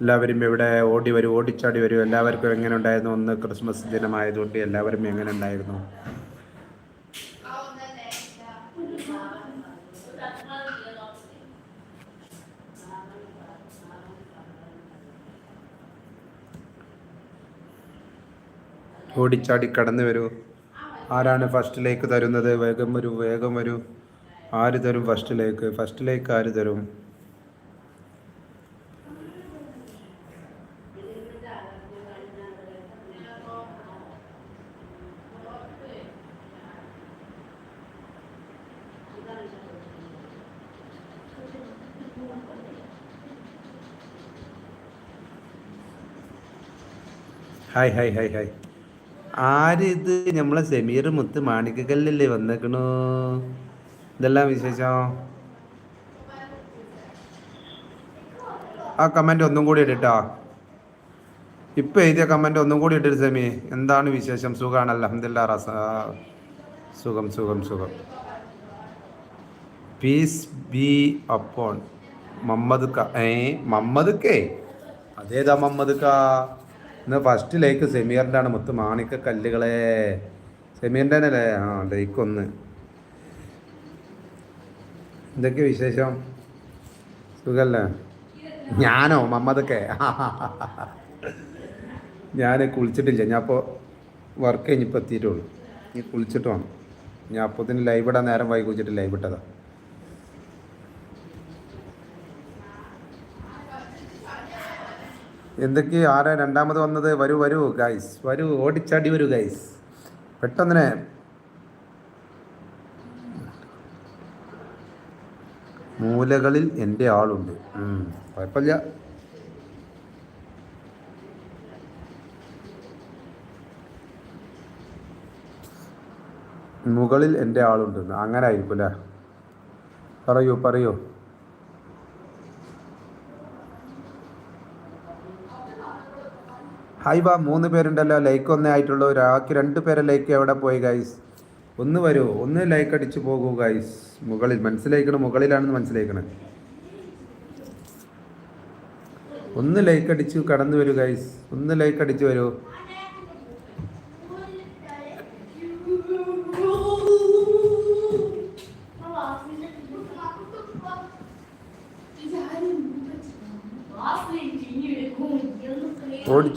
എല്ലാവരും ഇവിടെ ഓടി വരും ഓടിച്ചാടി വരും. എല്ലാവർക്കും എങ്ങനെ ഉണ്ടായിരുന്നു ഒന്ന് ക്രിസ്മസ് ദിനമായതുകൊണ്ട് എല്ലാവരും എങ്ങനെ ഉണ്ടായിരുന്നു? ഓടിച്ചാടി കടന്നു വരൂ. ആരാണ് ഫസ്റ്റിലേക്ക് തരുന്നത്? വേഗം വരൂ വേഗം വരൂ. ആര് തരും ഫസ്റ്റിലേക്ക്? ഫസ്റ്റിലേക്ക് ആര് തരും? ഹായ് ഹായ് ഹായ് ഹായ് ആരിത് നമ്മളെ സെമീർ മുത്ത് മാണിക്കക്കല്ലല്ലേ വന്നേക്കണു. ഇതെല്ലാം വിശേഷം? ആ കമന്റ് ഒന്നും കൂടി ഇട്ടിട്ടോ? ഇപ്പം എഴുതിയ കമന്റ് ഒന്നും കൂടി ഇട്ടിട്ട് സെമി എന്താണ് വിശേഷം? സുഖമാണ് അലഹമില്ല റസ സുഖം സുഖം സുഖം. പീസ് ബി അപ്പോൺ മമ്മദ് ക ഏ മമ്മദ് കെ? അതേതാ മമ്മദ് ക? ഇന്ന് ഫസ്റ്റ് ലൈക്ക് സെമീറിന്റെ ആണ് മുത്ത്. മാണിക്ക കല്ലുകളെ. സെമീറിന്റെ അല്ലേ ആ ലേക്ക് ഒന്ന് എന്തൊക്കെ വിശേഷം? സുഖല്ലേ? ഞാനോ? മമ്മതൊക്കെ ഞാൻ കുളിച്ചിട്ടില്ല. ഞാൻ അപ്പോൾ വർക്ക് കഴിഞ്ഞിപ്പോൾ എത്തിയിട്ടുള്ളൂ. നീ കുളിച്ചിട്ട് വേണം. ഞാൻ അപ്പോഴത്തേന് ലൈവ് ഇടാൻ നേരം വൈകി കുളിച്ചിട്ട് ലൈവ് ഇട്ടതാ. എന്തൊക്കെ? ആരാ രണ്ടാമത് വന്നത്? വരൂ വരൂ ഗൈസ് വരൂ ഓടിച്ചാടി വരൂ ഗൈസ് പെട്ടെന്നിനെ. മൂലകളിൽ എന്റെ ആളുണ്ട്. കുഴപ്പമില്ല. മുകളിൽ എന്റെ ആളുണ്ട്. അങ്ങനെ ആയിരിക്കും അല്ലേ? പറയൂ പറയൂ. വാ മൂന്ന് പേരുണ്ടല്ലോ ലൈക്ക് ഒന്നേ ആയിട്ടുള്ളൂ. ഒരാൾക്ക് രണ്ട് പേരെ ലൈക്ക് എവിടെ പോയി ഗൈസ് ഒന്ന് വരൂ ഒന്ന് ലൈക്ക് അടിച്ച് പോകൂ ഗൈസ് മുകളിൽ മനസ്സിലാക്കണം മുകളിലാണെന്ന് മനസ്സിലാക്കണം ഒന്ന് ലൈക്ക് അടിച്ച് കടന്നു വരൂ ഗൈസ് ഒന്ന് ലൈക്ക് അടിച്ച് വരൂ.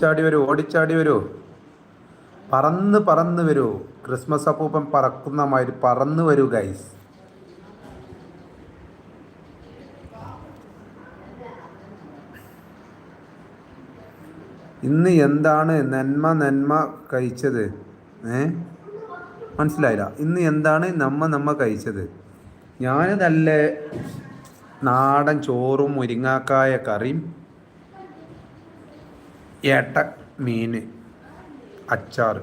ഓടിച്ചാടി വരൂ ഓടിച്ചാടി വരൂ. പറന്ന് പറന്ന് വരൂ. ക്രിസ്മസ് അപ്പൂപ്പൻ പറക്കുന്ന മാതിരി പറന്ന് വരൂ ഗൈസ് ഇന്ന് എന്താണ് നന്മ നന്മ കഴിച്ചത്? ഏ? മനസ്സിലായില്ല. ഇന്ന് എന്താണ് നമ്മ നമ്മ കഴിച്ചത്? ഞാൻ നല്ല നാടൻ ചോറും മുരിങ്ങാക്കായ കറിയും ഏട്ട മീൻ അച്ചാർ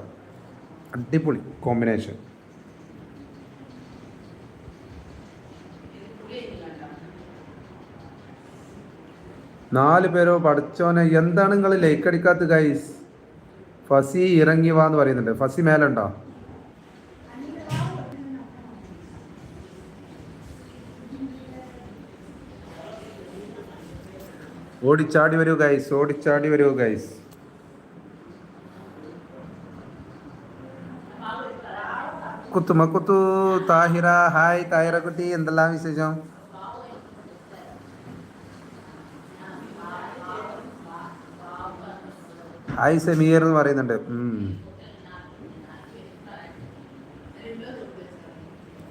അടിപൊളി കോമ്പിനേഷൻ. നാല് പേരോ പഠിച്ചോനെ എന്താണ് നിങ്ങൾ ലൈക്ക് അടിക്കാത്ത ഗൈസ് ഫസി ഇറങ്ങി വാന്ന് പറയുന്നുണ്ട്. ഫസി മേലുണ്ടോ ഓടിച്ചാടി വരൂ ഗൈസ് ഓടിച്ചാടി വരൂ ഗൈസ് കുത്തുമക്കുത്തു താഹിറ ഹായ് താഹിറ കുട്ടി എന്തെല്ലാം വിശേഷം? ഹായ് സെമീർ എന്ന് പറയുന്നുണ്ട്.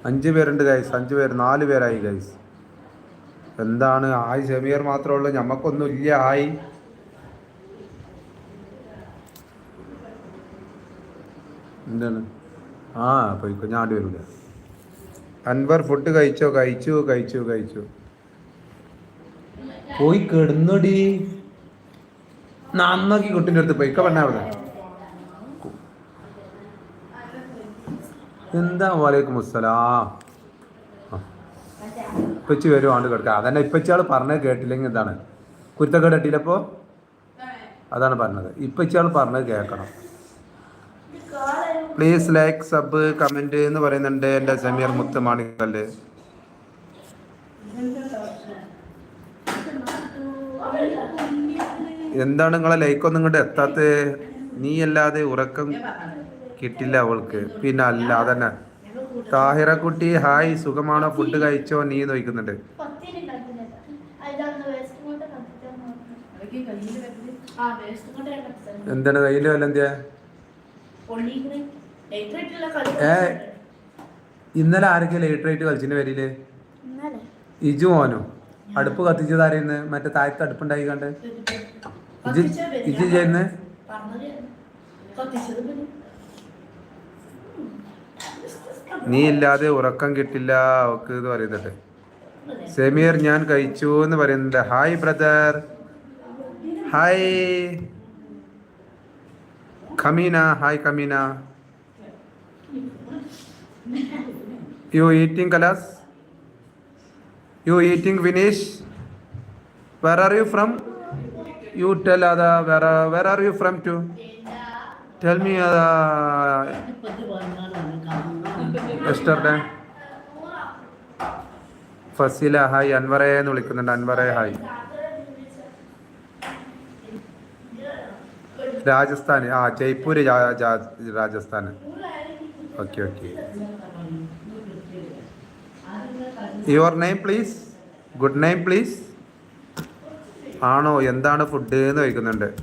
അഞ്ചു പേരുണ്ട് ഗൈസ് അഞ്ച് പേര് നാല് പേരായി ഗൈസ് എന്താണ്? ആയി സെമിയർ മാത്രമേ ഉള്ളൂ. ഞമ്മക്കൊന്നും ഇല്ല ആയി. എന്താണ്? ആ പോയിക്കോ ഞാൻ വരൂല. അൻവർ ഫുഡ് കഴിച്ചോ? കഴിച്ചു കഴിച്ചു കഴിച്ചു. പോയി കിടന്നടി. നന്നാക്കി കുട്ടിന്റെ അടുത്ത് പോയി. പറഞ്ഞാ അവിടെ. എന്താ വലൈക്കും അസ്സലാം ഇപ്പച്ചി വരും ആണ്ട് കിടക്കുക. അതന്നെ ഇപ്പച്ചിയാൾ പറഞ്ഞത് കേട്ടില്ലെങ്കിൽ എന്താണ് കുരുത്തക്കേട് ഇട്ടില്ലപ്പോ അതാണ് പറഞ്ഞത്. ഇപ്പച്ചിയാൾ പറഞ്ഞത് കേൾക്കണം. പ്ലീസ് ലൈക്ക് സബ് കമന്റ് എന്ന് പറയുന്നുണ്ട് എന്റെ സമീർ മുത്ത് മാണിക്കല്ല് എന്താണ് നിങ്ങളെ ലൈക്കൊന്നും ഇങ്ങോട്ട് എത്താത്ത നീ അല്ലാതെ ഉറക്കം കിട്ടില്ല അവൾക്ക്. പിന്നെ അല്ല അതന്നെ. താഹിറ കുട്ടി ഹായ് സുഖമാണോ? ഫുഡ് കഴിച്ചോ? നീ നോക്കുന്നുണ്ട് എന്താണ് കയ്യിൽ ഏ. ഇന്നലെ ആരൊക്കെ ലേറ്റ് ആയിട്ട് പേരിൽ? ഇജു മോനോ? അടുപ്പ് കത്തിച്ചത് ആരെയെന്ന് മറ്റേ താഴത്ത് അടുപ്പുണ്ടായി കണ്ട്. ഇജ് ഇജ് ചെയ്യുന്ന പറഞ്ഞത് കത്തിച്ചത് പിന്നെ നീ ഇല്ലാതെ ഉറക്കം കിട്ടില്ല അവക്ക് എന്ന് പറയുന്നുണ്ട്. സെമീർ ഞാൻ കഴിച്ചു എന്ന് പറയുന്നുണ്ട്. Hi brother hi Kameena hi Kameena. You eating Kalas? You eating Vineesh? Where are you from you tell അതാ where where are you from to tell me yesterday. Faseela hi. അൻവറെ എന്ന് വിളിക്കുന്നുണ്ട്. അൻവറെ ഹായ്. രാജസ്ഥാൻ ആ Jaipur Rajasthan okay okay. Your name please good name please ആണോ? എന്താണ് food എന്ന് ചോദിക്കുന്നുണ്ട്.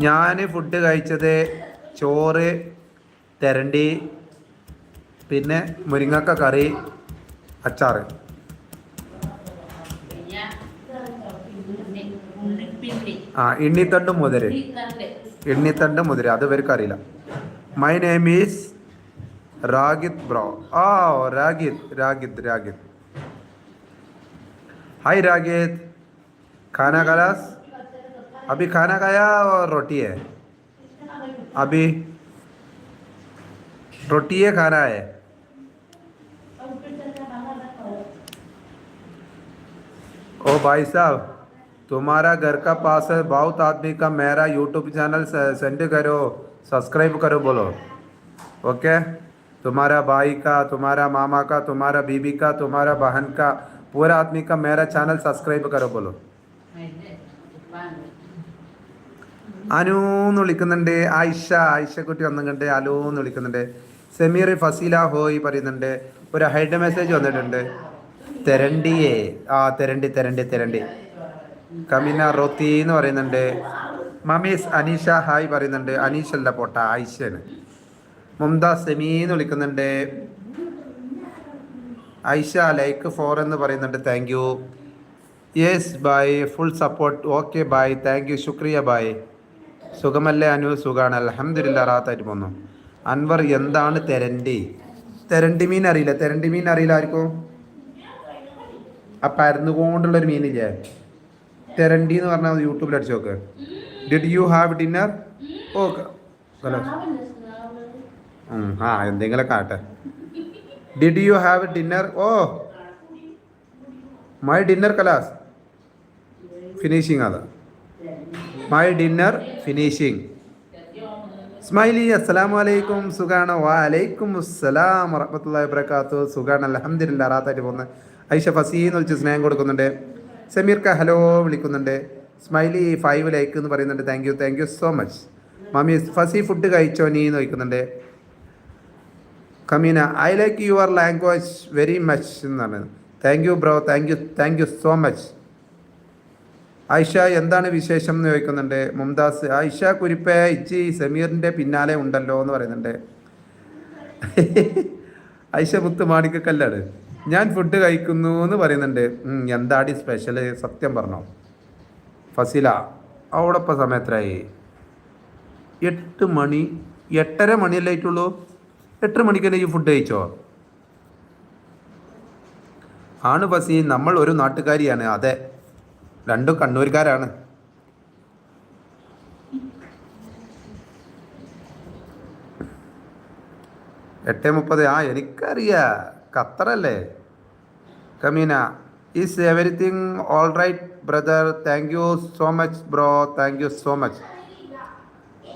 ഞാൻ ഫുഡ് കഴിച്ചത് ചോറ് തെരണ്ടി പിന്നെ മുരിങ്ങക്ക കറി അച്ചാറ് ആ ഇണ്ണിത്തണ്ട് മുതിര് എണ്ണിത്തണ്ട് മുതിര അത് ഇവർക്ക് അറിയില്ല my name is Ragith bro ആ രാഗിത് രാഗിത് രാഗിത് ഹായ് രാഗിത് खाना खलास अभी खाना खाया और रोटी है अभी रोटी है खाना है ओ भाई साहब तुम्हारा घर का पास है बहुत आदमी का मेरा यूट्यूब चैनल सेंड करो सब्सक्राइब करो बोलो ओके तुम्हारा भाई का तुम्हारा मामा का तुम्हारा बीबी का तुम्हारा बहन का पूरा आदमी का मेरा चैनल सब्सक्राइब करो बोलो അനു എന്ന് വിളിക്കുന്നുണ്ട് ആയിഷ ആയിഷക്കുട്ടി വന്നിട്ടുണ്ട് അലു എന്ന് വിളിക്കുന്നുണ്ട് സമീർ ഫസീല ഹോയ് പറയുന്നുണ്ട് ഒരു ഹൈഡ് മെസ്സേജ് വന്നിട്ടുണ്ട് തെരണ്ടിയേ ആ തെരണ്ടി തെരണ്ടി തെരണ്ടി. കമിന റോത്തി എന്ന് പറയുന്നുണ്ട്. മമീസ് അനീഷ ഹായ് പറയുന്നുണ്ട്. അനീഷ് അല്ല പോട്ട ആയിഷയാണ് മുംതാസ് സെമി എന്ന് വിളിക്കുന്നുണ്ട്. ഐഷ ലൈക്ക് ഫോർ എന്ന് പറയുന്നുണ്ട്. Thank you yes bye full support okay bye thank you ശുക്രിയ bye സുഖമല്ലേ അനു? സുഖാണ്. അലഹമില്ല റാത്തായിട്ട് പോന്നു അൻവർ എന്താണ് തെരണ്ടി? തെരണ്ടി മീൻ അറിയില്ല. തെരണ്ടി മീൻ അറിയില്ല ആർക്കും? ആ പരന്നുകൊണ്ടുള്ളൊരു കൊണ്ടുള്ളൊരു മീനില്ലേ? തെരണ്ടി എന്ന് പറഞ്ഞാൽ യൂട്യൂബിൽ അടിച്ചു നോക്ക്. Did you have dinner okay ആ എന്തെങ്കിലും ആട്ടെ did you have dinner oh my dinner Kalas. Finishing അത് മൈ ഡിന്നർ ഫിനിഷിങ് സ്മൈലി അസ്സലാമു അലൈക്കും. സുഖാണ്? വാലൈക്കും അസ്സലാം വറഹ്മത്തുള്ളാഹി വബറകാത്തു സുഖാണ് അൽഹംദുലില്ലാ റാത്തായിട്ട് പോകുന്നത് ഐഷ ഫസീന്ന് വിളിച്ച് സ്നേഹം കൊടുക്കുന്നുണ്ട്. സമീർക്ക ഹലോ വിളിക്കുന്നുണ്ട്. സ്മൈലി ഫൈവ് ലൈക്ക് എന്ന് പറയുന്നുണ്ട്. Thank you thank you so much mummy Fasi food കഴിച്ചോ നീ എന്ന് ചോദിക്കുന്നുണ്ട്. Kameena I like your language very much എന്നാണ് thank you bro thank you thank you so much Ayisha എന്താണ് വിശേഷം എന്ന് ചോദിക്കുന്നുണ്ട്. മുംതാസ് ആയിഷ കുരിപ്പേ ഇച്ചി സമീറിന്റെ പിന്നാലെ ഉണ്ടല്ലോ എന്ന് പറയുന്നുണ്ട്. ആയിഷ മുത്ത് മാണിക്കല്ലാണ് ഞാൻ ഫുഡ് കഴിക്കുന്നു എന്ന് പറയുന്നുണ്ട്. എന്താടി സ്പെഷ്യൽ സത്യം പറഞ്ഞോ. ഫസില അവിടെപ്പം സമയത്തായി എട്ട് മണി എട്ടര മണിയല്ലേ ആയിട്ടുള്ളൂ? എട്ടര തന്നെ ഈ ഫുഡ് കഴിച്ചോ? ആണ് ഫസി നമ്മൾ ഒരു നാട്ടുകാരിയാണ്. അതെ രണ്ടും കണ്ണൂർക്കാരാണ്. എട്ട് മുപ്പത്. ആ എനിക്കറിയാ. ഖത്തറല്ലേ Kameena is everything all right brother thank you so much bro thank you so much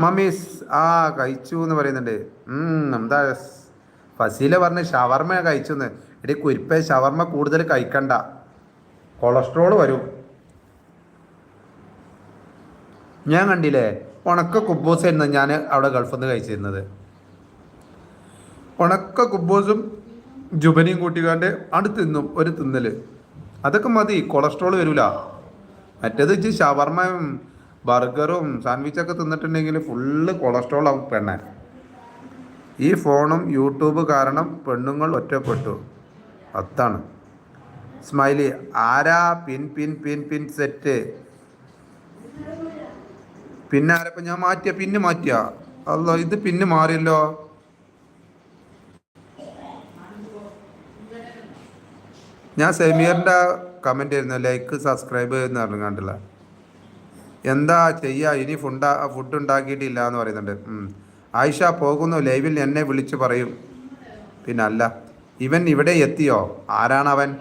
mummies ആ കഴിച്ചു എന്ന് പറയുന്നുണ്ട്. എന്താ ഫസീല പറഞ്ഞ് ഷവർമ കഴിച്ചു എന്ന് എടി കുരിപ്പേ ഷവർമ കൂടുതൽ കഴിക്കണ്ട. കൊളസ്ട്രോൾ വരും. ഞാൻ കണ്ടില്ലേ ഉണക്ക കുബൂസായിരുന്നു ഞാൻ അവിടെ ഗൾഫിൽ നിന്ന് കഴിച്ചിരുന്നത്. ഉണക്ക കുബൂസും ജുബനിയും കൂട്ടിക്കാണ്ട് അടുത്ത് തിന്നും ഒരു തിന്നൽ. അതൊക്കെ മതി കൊളസ്ട്രോൾ വരില്ല മറ്റേത് ഇച്ച് ഷവർമയും ബർഗറും സാൻഡ്വിച്ചൊക്കെ തിന്നിട്ടുണ്ടെങ്കിൽ ഫുള്ള് കൊളസ്ട്രോൾ ആവും പെണ്ണെ. ഈ ഫോണും യൂട്യൂബ് കാരണം പെണ്ണുങ്ങൾ ഒറ്റപ്പെട്ടു. അത്താണ് സ്മൈലി ആരാ? Pin pin pin pin set. പിന്നെ ആരപ്പം ഞാൻ മാറ്റിയ? പിന്നെ മാറ്റിയ? അല്ല ഇത് പിന്നെ മാറിയല്ലോ. ഞാൻ സെമീറിന്റെ കമന്റ് ആയിരുന്നു ലൈക്ക് സബ്സ്ക്രൈബ് എന്ന് പറഞ്ഞു കണ്ടില്ല. എന്താ ചെയ്യാ? ഇനി ഫുഡ് ഫുഡ് ഉണ്ടാക്കിയിട്ടില്ല എന്ന് പറയുന്നുണ്ട്. ആയിഷ പോകുന്നു. ലൈവിൽ എന്നെ വിളിച്ചു പറയും. പിന്നെ അല്ല ഇവൻ ഇവിടെ എത്തിയോ? ആരാണവൻ?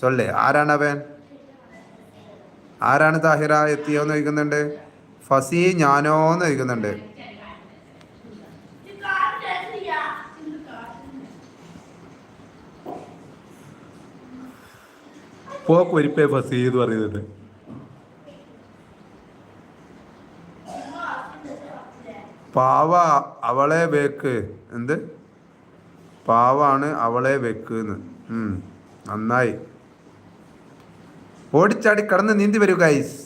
സൊല്ലേ. ആരാണവൻ? ആരാണ് താഹിറ? എത്തിയോ എന്ന് ചോദിക്കുന്നുണ്ട്. ഫസി ഞാനോ എന്ന് ചോദിക്കുന്നുണ്ട്. പോക്കൊരിപ്പേ ഫസി എന്ന് പറയുന്നത്. പാവ അവളെ വെക്ക്. എന്ത്? പാവാണ് അവളെ വെക്കുന്ന്. നന്നായി. ഓടിച്ചാടി കടന്ന് നീന്തി വരൂ ഗൈസ്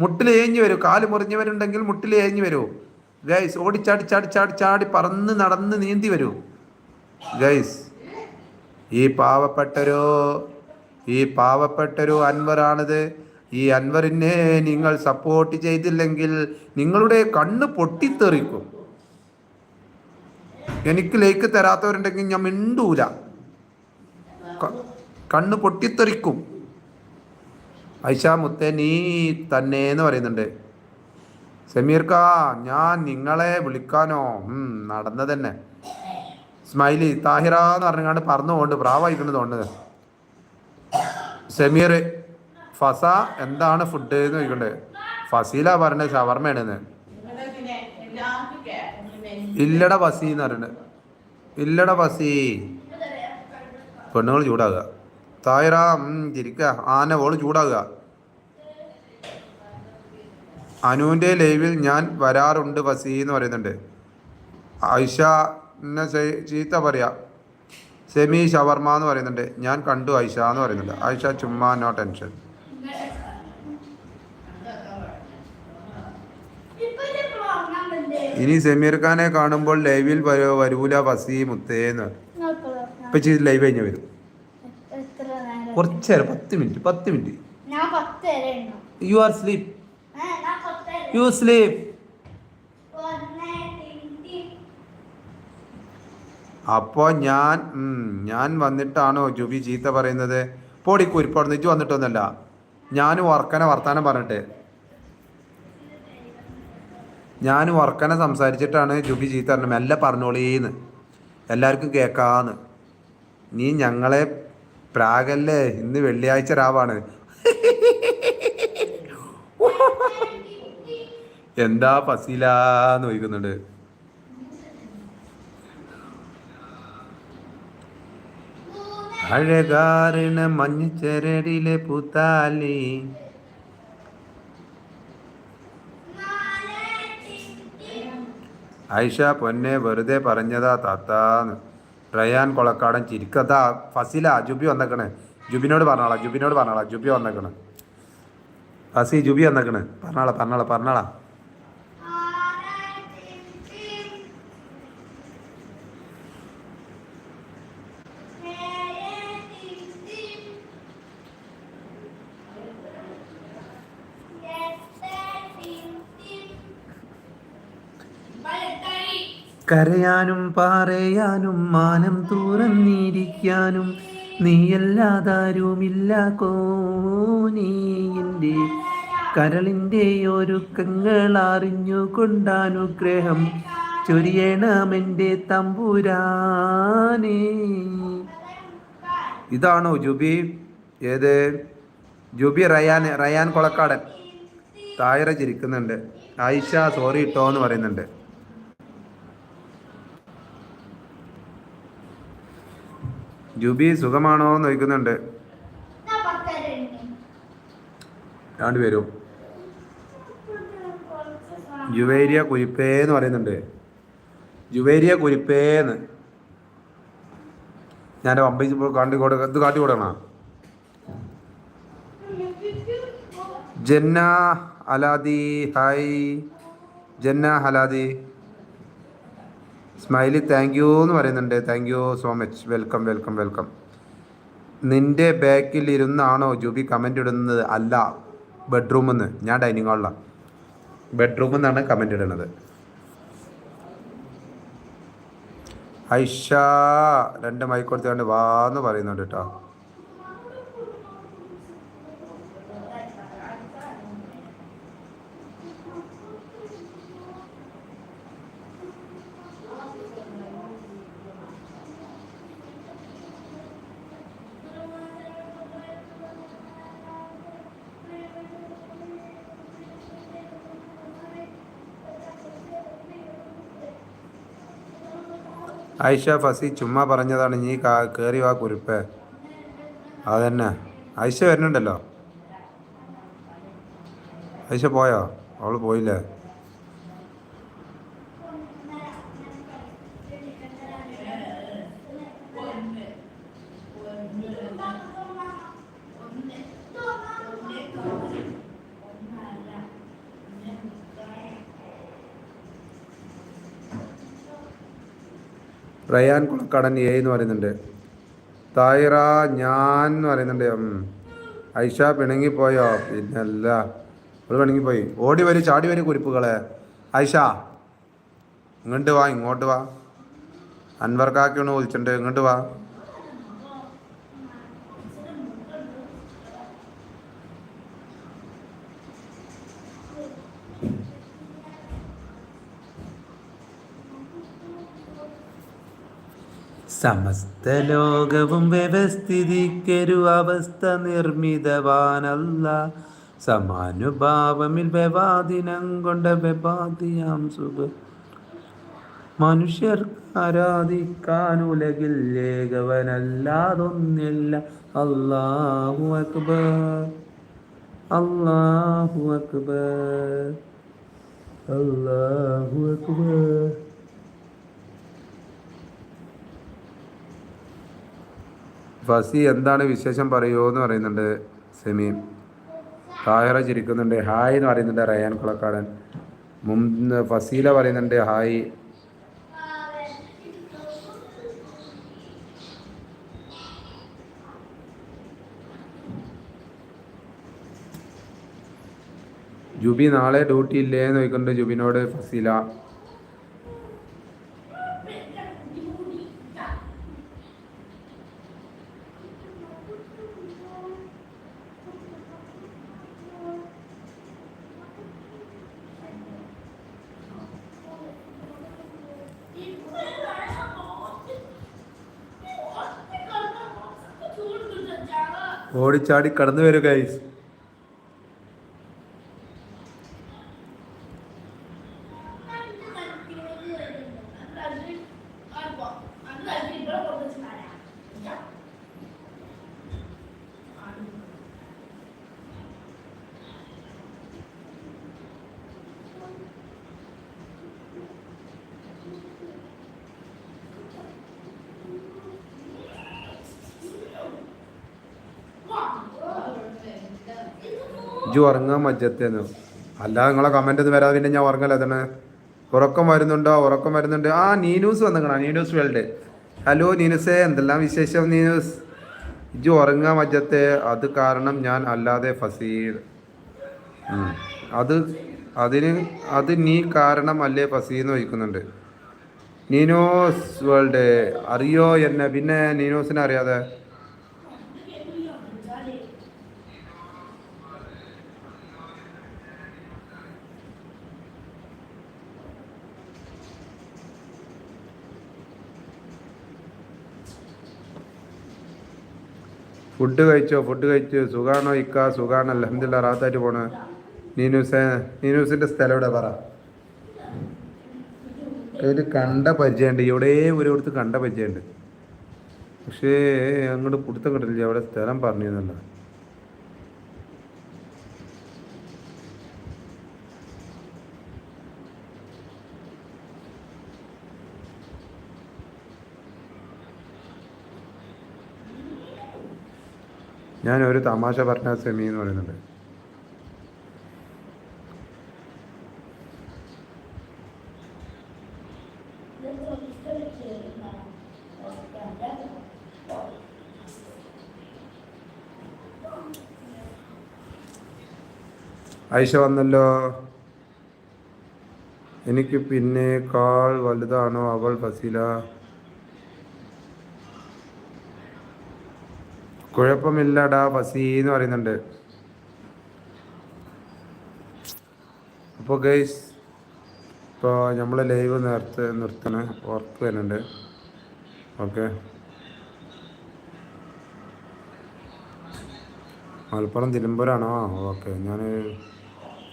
മുട്ടിൽ ഏഞ്ഞു വരൂ. കാൽ മുറിഞ്ഞവരുണ്ടെങ്കിൽ മുട്ടിൽ ഏഞ്ഞു വരൂ. ഗൈസ് ഓടിച്ചാടി ചാടി ചാടി ചാടി പറന്ന് നടന്ന് നീന്തി വരൂ. ഗൈസ് ഈ പാവപ്പെട്ടൊരു ഈ പാവപ്പെട്ടൊരു അൻവറാണിത്. ഈ അൻവറിനെ നിങ്ങൾ സപ്പോർട്ട് ചെയ്തില്ലെങ്കിൽ നിങ്ങളുടെ കണ്ണ് പൊട്ടിത്തെറിക്കും. എനിക്ക് ലേക്ക് തരാത്തവരുണ്ടെങ്കിൽ ഞാൻ മിണ്ടൂല. കണ്ണ് പൊട്ടിത്തെറിക്കും. ഐഷ മുത്തേ നീ തന്നെ എന്ന് പറയുന്നുണ്ട് സമീർക്കാ ഞാൻ നിങ്ങളെ വിളിക്കാനോ? നടന്നതന്നെ നടന്നത് തന്നെ. സ്മൈലി താഹിറ എന്ന് പറഞ്ഞാണ്ട് പറന്നുകൊണ്ട് പ്രാവായിക്കുന്നത് തോന്നുന്നത്. സമീർ ഫസ എന്താണ് ഫുഡ് എന്ന് ചോദിക്കണ്ടേ? ഫസീല പറഞ്ഞ ഷവർമ്മയാണെന്ന് ഇല്ലട ഫസി എന്ന് പറയുന്നത് ഇല്ലട ഫസി. പെണ്ണുങ്ങൾ ചൂടാകുക. തായറ ചിരിക്കുക ആന ഓൾ ചൂടാകുക. അനുവിന്റെ ലൈവിൽ ഞാൻ വരാറുണ്ട് ഫസി എന്ന് പറയുന്നുണ്ട്. ആയിഷ എന്നെ ചീത്ത പറയാ. സെമി ഷവർമ എന്ന് പറയുന്നുണ്ട്. ഞാൻ കണ്ടു ഐഷ എന്ന് പറയുന്നുണ്ട്. ഐഷ ചുമ്മാ നോ ടെൻഷൻ ഇനി സെമീർ ഖാനെ കാണുമ്പോൾ ലൈവിൽ വരോ വരൂല ഫസി മുത്തേന്ന് ഇപ്പൊ ചെയ്ത് ലൈവ് കഴിഞ്ഞ വരും. കുറച്ചേരം കുറച്ച് നേരം പത്ത് മിനിറ്റ് പത്ത് minute you are sleep you sleep ഒന്ന് രണ്ട് അപ്പോൾ ഞാൻ ഞാൻ വന്നിട്ടാണോ ജുബി ചീത്ത പറയുന്നത്? പോടി കുരിപ്പാടുന്ന് ഇജ്ജ് വന്നിട്ടൊന്നല്ല. ഞാൻ വർക്കനെ വർത്താനം പറഞ്ഞിട്ട്. ഞാൻ വർക്കനെ സംസാരിച്ചിട്ടാണ് ജുബി ചീത്ത പറഞ്ഞത്. മെല്ലെ പറഞ്ഞോളീന്ന്. എല്ലാവർക്കും കേൾക്കാന്ന് നീ ഞങ്ങളെ പ്രാഗല്ലേ? ഇന്ന് വെള്ളിയാഴ്ച രാവാണ്. എന്താ ഫസീലാന്ന് ചോദിക്കുന്നുണ്ട്. അഴകാറിന മഞ്ഞച്ചരടിലെ പുത്താലി. ഐഷ പൊന്നെ വെറുതെ പറഞ്ഞതാ താത്താന്ന്. റയാൻ കൊളക്കാടൻ ചിരിക്കതാ. ഫസില ജുബി വന്നേക്കണ്. ജുബിനോട് പറഞ്ഞോളാം ജുബിനോട് പറഞ്ഞോളാം ജുബി വന്നേക്കണ്. ഫസി ജുബി വന്നേക്കണ്. പറഞ്ഞോളാം പറഞ്ഞോളാം പറഞ്ഞാളാ. കരയാനും പാറയാനും മാനം തുറന്നിരിക്കാനും നീയല്ലാതാരുമില്ല കോനീയിന്റെ കരളിന്റെ ഒരുക്കങ്ങൾ അറിഞ്ഞുകൊണ്ടാനുഗ്രഹം ചൊരിയണമെന്റെ തമ്പുരാനേ. ഇതാണോ ജുബി? ഏത്? ജുബി റയാൻ റയാൻ കൊളക്കാടൻ. തായറ ചിരിക്കുന്നുണ്ട്. ആയിഷ സോറി ഇട്ടോ എന്ന് പറയുന്നുണ്ട്. ജുബി സുഖമാണോ എന്ന് ചോദിക്കുന്നുണ്ട്. രണ്ടുപേരും ജുവേരിയ കുരിപ്പേ എന്ന് പറയുന്നുണ്ട്. ജുവേരിയ കുരിപ്പേന്ന് ഞാൻ അമ്പയിച്ച് കാട്ടി കൊടുക്ക ഇത് കാട്ടി കൊടുക്കണ? ജന്ന അലാദി ഹായ്. ജന്ന ഹലാദി. സ്മൈലി താങ്ക് യു എന്ന് പറയുന്നുണ്ട്. Thank you so much welcome welcome welcome നിന്റെ ബാക്കിൽ ഇരുന്നാണോ ജൂബി കമന്റ് ഇടുന്നത്? അല്ല ബെഡ്റൂമിൽ നിന്ന് ഞാൻ ഡൈനിങ് ഹാളിലാണ് ബെഡ്റൂമിൽ നിന്നാണ് കമന്റ് ഇടുന്നത്. ഐഷ രണ്ട് മൈക്ക് കൊടുത്തുകൊണ്ട് വാന്ന് പറയുന്നുണ്ട് കേട്ടോ ഐഷ ഫസി ചുമ്മാ പറഞ്ഞതാണ് നീ കാ- കയറി വാ കുരുപ്പ്. അതന്നെ. ഐഷ വരുന്നുണ്ടല്ലോ. ഐഷ പോയോ? അവൾ പോയില്ലേ? റയാൻ കുളക്കടൻ എ എന്ന് പറയുന്നുണ്ട്. തായിറ ഞാൻ എന്ന് പറയുന്നുണ്ട്. ഐഷ പിണങ്ങിപ്പോയോ പിന്നല്ല. അവൾ പിണങ്ങിപ്പോയി ഓടി വരും ചാടി വരും കുരിപ്പുകളെ. ഐഷ ഇങ്ങോട്ട് വാ ഇങ്ങോട്ട് വാ. അൻവർക്കാക്കി ഒന്ന് വിളിച്ചിട്ടുണ്ട്. ഇങ്ങോട്ട് വാ. സമസ്ത ലോകവും വ്യവസ്ഥിതിക്കൊരു അവസ്ഥ നിർമ്മിതവാനല്ല. സമാനുഭാവമിൽ വ്യവാദിനം കൊണ്ട വ്യവാദിയാം സുഖ. മനുഷ്യർ ആരാധിക്കാൻ ഉലകിൽ ഏകവനല്ലാതൊന്നില്ല. അല്ലാഹു അക്ബർ. അല്ലാഹു അക്ബർ. അല്ലാഹു അക്ബർ. ഫസി എന്താണ് വിശേഷം പറയുമോ എന്ന് പറയുന്നുണ്ട് സെമീം. താഹിറ ചിരിക്കുന്നുണ്ട്. ഹായ് എന്ന് പറയുന്നുണ്ട് റയാൻ കുളക്കാടൻ. മും ഫസീല പറയുന്നുണ്ട്. ഹായ്. ജുബി നാളെ ഡ്യൂട്ടി ഇല്ലേ എന്ന് ചോദിക്കുന്നുണ്ട് ജുബിനോട് ഫസീല. ഓടിച്ചാടി കടന്നു വരും ഗൈസ് ഇജു ഉറങ്ങാൻ മജ്ജത്തേന്ന് അല്ല നിങ്ങളെ കമന്റ് ഒന്നും വരാതെ പിന്നെ ഞാൻ ഉറങ്ങല തന്നെ ഉറക്കം വരുന്നുണ്ടോ? ഉറക്കം വരുന്നുണ്ട്. ആ നീനൂസ് വന്നിക്കണോ? നീനൂസ് വേൾഡ്. ഹലോ നീനൂസേ. എന്തെല്ലാം വിശേഷം നീനൂസ്? ഇജു ഉറങ്ങാൻ മജ്ജത്തെ. അത് കാരണം ഞാൻ അല്ലാതെ ഫസീർ അത് അതിന് അത് നീ കാരണം അല്ലേ ഫസീന്ന് ചോദിക്കുന്നുണ്ട്. നീനോസ് വേൾഡ് അറിയോ എന്നെ? പിന്നെ നീനോസിനെ അറിയാതെ? ഫുഡ് കഴിച്ചോ? ഫുഡ് കഴിച്ചു സുഖാണോ? ഇക്ക സുഖാണ്. അലഹമില്ല റാത്തായിട്ട് പോണ. നീനൂസ് നീനൂസിന്റെ സ്ഥലം ഇവിടെ പറ? ഒരു കണ്ട പരിചയമുണ്ട്. ഇവിടെ ഒരിടത്ത് കണ്ട പരിചയമുണ്ട്. പക്ഷേ അങ്ങോട്ട് പിടുത്തം കിട്ടില്ല അവിടെ സ്ഥലം പറഞ്ഞിരുന്നല്ല. ഞാൻ ഒരു തമാശ പറഞ്ഞ സെമി എന്ന് പറയുന്നുണ്ട്. ഐഷ വന്നല്ലോ. എനിക്ക് പിന്നെ പിന്നേക്കാൾ വലുതാണോ അവൾ ഫസീല? കുഴപ്പമില്ലടാ ഫസീ എന്ന് പറയുന്നുണ്ട്. അപ്പോൾ ഗൈസ് ഇപ്പോൾ നമ്മൾ ലൈവ് നേരത്തെ നിർത്തണ വർക്ക് വരുന്നുണ്ട്. ഓക്കെ മലപ്പുറം തിരുമ്പൂരാണോ? ഓക്കെ ഞാൻ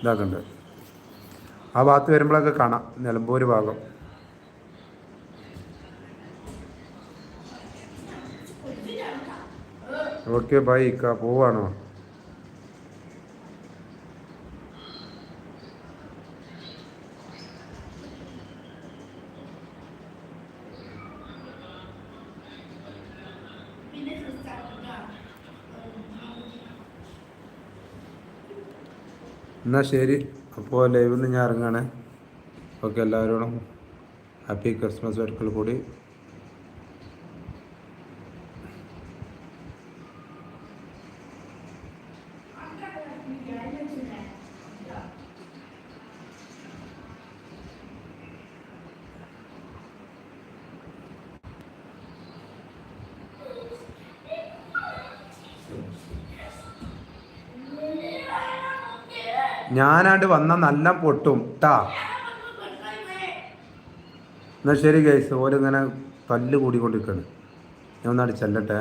ഇതാക്കുന്നുണ്ട് ആ ഭാഗത്ത് വരുമ്പോഴൊക്കെ കാണാം നിലമ്പൂർ ഭാഗം. ഓക്കെ ബൈ ഇക്ക പോവാണോ? എന്നാൽ ശരി അപ്പോൾ ലൈവിൽ നിന്ന് ഞാൻ ഇറങ്ങാണ്. ഓക്കെ എല്ലാവരോടും ഹാപ്പി ക്രിസ്മസ് ഒരിക്കൽ കൂടി. ഞാനാണ്ട് വന്ന നല്ല പൊട്ടും ട്ടാ. എന്നാൽ ശരി ഗൈസ്. ഓലിങ്ങനെ തല്ല് കൂടിക്കൊണ്ടിരിക്കുകയാണ് ഞാൻ ഒന്നടി ചെല്ലട്ടെ.